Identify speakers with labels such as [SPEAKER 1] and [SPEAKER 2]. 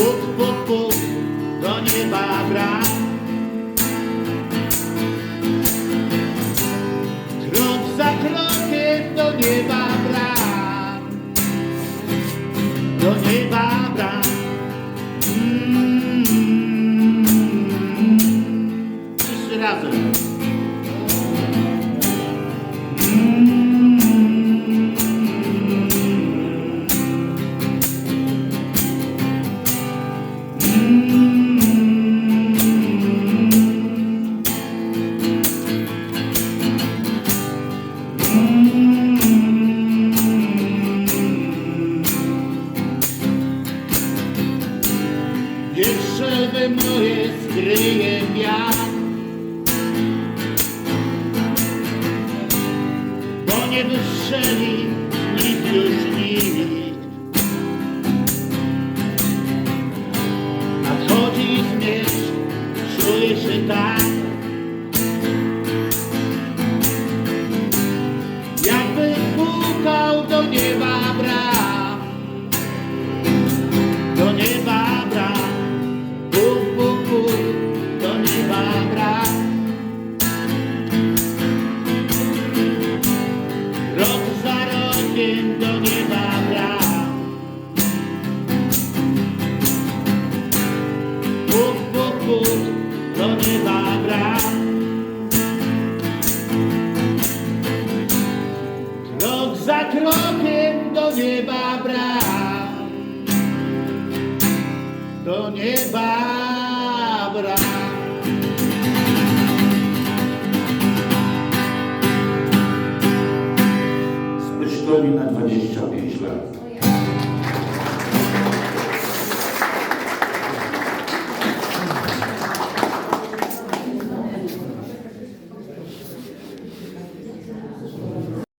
[SPEAKER 1] Puk, puk, puk, do nieba bram. Krok za krokiem do nieba bram. Do nieba bram. Mm. Wszyscy razem. Wietrzewe moje skryje wiatr. Bo nie wystrzeli nikt już nikt. Nadchodzi zmierzch, czuję się tak Puk, puk, puk, do nieba bram Krok za krokiem do nieba bram Do nieba bram
[SPEAKER 2] Z Prysztoli na 25 lat.